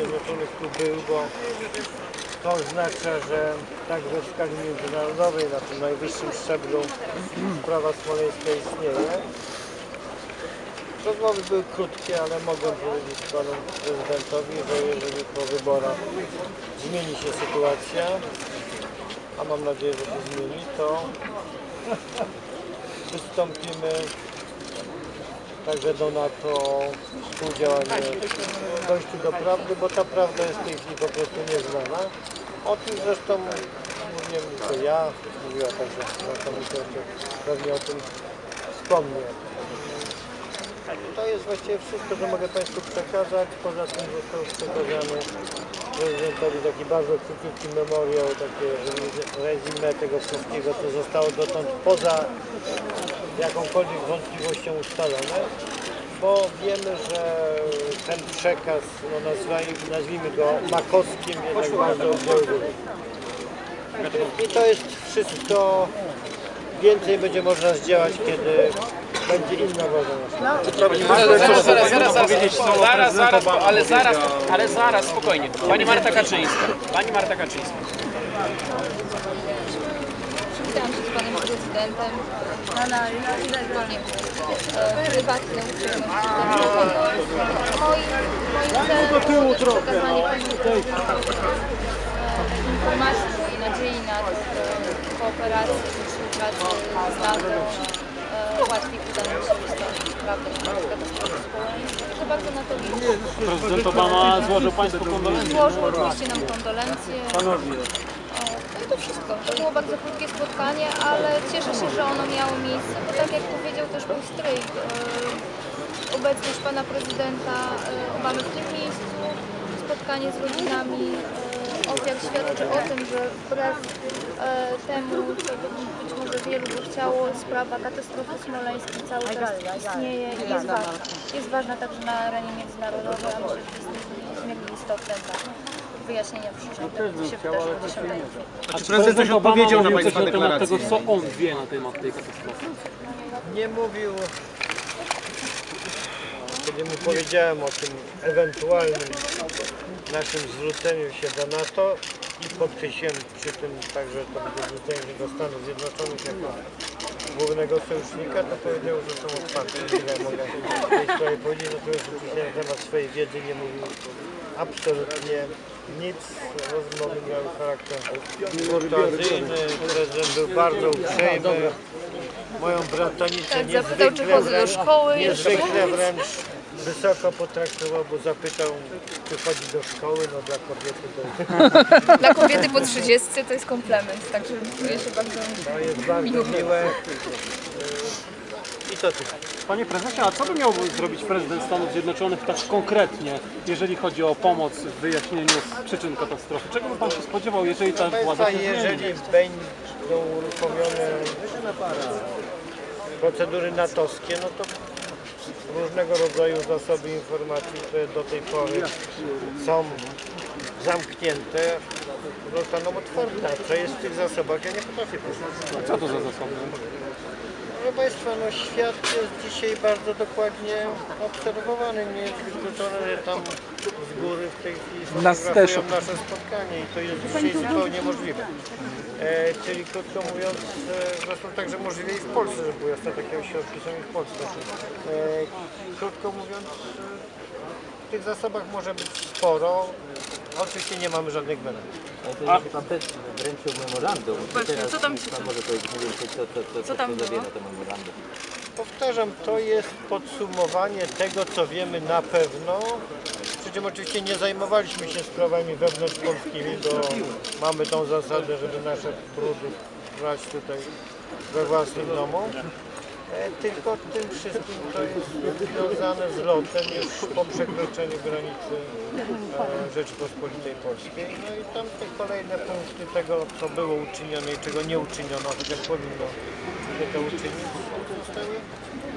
Zjednoczonych tu był, bo to oznacza, że także w skali międzynarodowej na tym najwyższym szczeblu sprawa smoleńska istnieje. Rozmowy były krótkie, ale mogłem powiedzieć panu prezydentowi, że jeżeli po wyborach zmieni się sytuacja, a mam nadzieję, że się zmieni, to przystąpimy także do NATO o współdziałanie dojściu do prawdy, bo ta prawda jest w tej chwili po prostu nieznana. O tym zresztą mówiłem tylko ja, mówiła także nasza minister, pewnie o tym wspomnie. To jest właściwie wszystko, co mogę Państwu przekazać. Poza tym został przekazany prezydentowi taki bardzo króciutki memoriał, takie rezime tego wszystkiego, co zostało dotąd poza jakąkolwiek wątpliwością ustalone, bo wiemy, że ten przekaz, no nazwijmy, nazwijmy go makowskim, jednak bardzo oddziałuje. I to jest wszystko, więcej będzie można zdziałać, kiedy będzie inna. Ale zaraz, zaraz, zaraz, zaraz, zaraz, zaraz, ale zaraz, ale zaraz, spokojnie. Pani Marta Kaczyńska, pani Marta Kaczyńska. Witam się z panem prezydentem. Wspólnie e, prywatne uprzejmości. Moim, moim celem jest przekazanie panu e, informacji mojej nadziei na e, kooperacji i współpracę z NATO. E, Łatwiej uda nam się ustalić prawdę na temat katastrofy społecznej. Że bardzo na to liczę. Prezydent Obama złożył Państwu kondolencje. Złożył oczywiście nam kondolencje. O, No i to wszystko. To było bardzo krótkie spotkanie, ale cieszę się, że ono miało miejsce, bo tak jak powiedział też mój stryj, e, obecność pana prezydenta e, Obamy w tym miejscu, spotkanie z rodzinami ofiar świadczy o tym, że wbrew e, temu, co być może wielu by chciało, sprawa katastrofy smoleńskiej cały czas istnieje i jest ważna. Jest ważna także na arenie międzynarodowej, a myślę, że jest niezmiernie istotna dla wyjaśnienia przyczyny tego, co się wydarzyło 10 kwietnia. A czy prezydent coś odpowiedział na Państwa coś na temat tego, deklarację? co on wie na temat tej katastrofy? nie mówił, kiedy mu powiedziałem o tym ewentualnym naszym zwróceniu się do NATO i podkreśliłem przy tym także to było zwrócenie się do Stanów Zjednoczonych jako głównego sojusznika, to powiedział, że są otwarte. Tyle mogę w tej sprawie powiedzieć, natomiast oczywiście na temat swojej wiedzy nie mówił absolutnie nic. Rozmowy miały charakter kurtuazyjny, prezydent był bardzo uprzejmy. Moją bratanicę Tak, zapytał, czy niezwykle chodzę do wręcz, szkoły, niezwykle wręcz wysoko potraktował, bo zapytał, czy chodzi do szkoły, no dla kobiety to jest, Dla kobiety po 30 to jest komplement, także czuję się bardzo to jest bardzo miłe. I to tyle. Panie prezydencie, a co by miał zrobić prezydent Stanów Zjednoczonych tak konkretnie, jeżeli chodzi o pomoc w wyjaśnieniu przyczyn katastrofy? Czego by Pan się spodziewał, jeżeli ta władza Państwa, się zmieni? jeżeli będą uruchomione procedury natowskie, no to różnego rodzaju zasoby informacji, które do tej pory są zamknięte, zostaną otwarte. A co jest w tych zasobach, ja nie potrafię powiedzieć. Co to za zasoby? Proszę Państwa, no świat jest dzisiaj bardzo dokładnie obserwowany. Nie jest wykluczone, że tam z góry w tej chwili fotografują nasze spotkanie i to jest dzisiaj zupełnie możliwe. E, czyli krótko mówiąc, e, zresztą także możliwe i w Polsce, że były jasne takie ośrodki są i w Polsce. E, krótko mówiąc, e, w tych zasobach może być sporo. Oczywiście nie mamy żadnych gwarancji. Ale to jest pan też wręczył memorandum. Właśnie, Teraz co tam się pan może powiedzieć mniej więcej, co, co, co, co, tam co było? zawiera to memorandum. Powtarzam, to jest podsumowanie tego, co wiemy na pewno. Przy czym oczywiście nie zajmowaliśmy się sprawami wewnątrzpolskimi, bo mamy tą zasadę, żeby nasze trudy brać tutaj we własnym domu. E, Tylko tym wszystkim to jest związane z lotem już po przekroczeniu granicy e, Rzeczypospolitej Polskiej. No i tam te kolejne punkty tego, co było uczynione i czego nie uczyniono, chociaż powinno się to uczynić, zostały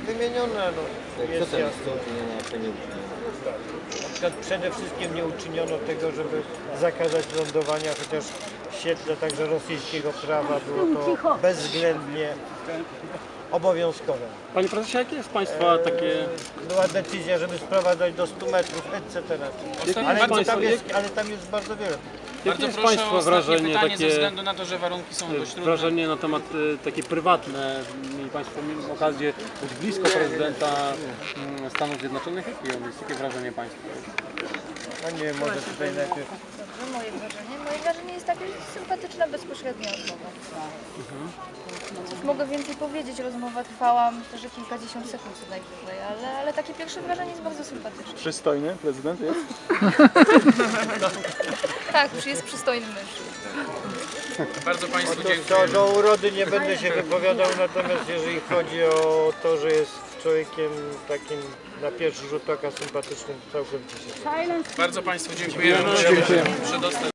wymienione. No, Co jest to jest jasne. uczynione, a co nie uczynione? Na przykład przede wszystkim nie uczyniono tego, żeby zakazać lądowania, chociaż w świetle także rosyjskiego prawa było to bezwzględnie obowiązkowe. Panie prezesie, jakie jest Państwa takie... Była decyzja, żeby sprowadzać do 100 metrów, etc. Ale, państwa, tam jest, ale tam jest bardzo wiele. jakie Bardzo jest proszę Państwa o ostatnie wrażenie pytanie ze takie... względu na to, że warunki są dość trudne. Wrażenie na temat y, takie prywatne. Mieli Państwo mieli okazję być blisko prezydenta mm, Stanów Zjednoczonych. Jakie on jest? Jakie wrażenie Państwa jest? A nie, może tutaj najpierw. Dobrze, moje wrażenie. Moje wrażenie jest takie, że sympatyczna, bezpośrednia. Cóż mogę więcej powiedzieć? Rozmowa trwała myślę, że kilkadziesiąt sekund co najwyżej, ale, ale takie pierwsze wrażenie jest bardzo sympatyczne. Przystojny prezydent jest? Tak, już jest przystojny mężczyzna. Bardzo Państwu dziękuję. do urody nie będę się wypowiadał, natomiast jeżeli chodzi o to, że jest człowiekiem takim na pierwszy rzut oka sympatycznym, całkowicie się Bardzo Państwu dziękujemy. Przedostać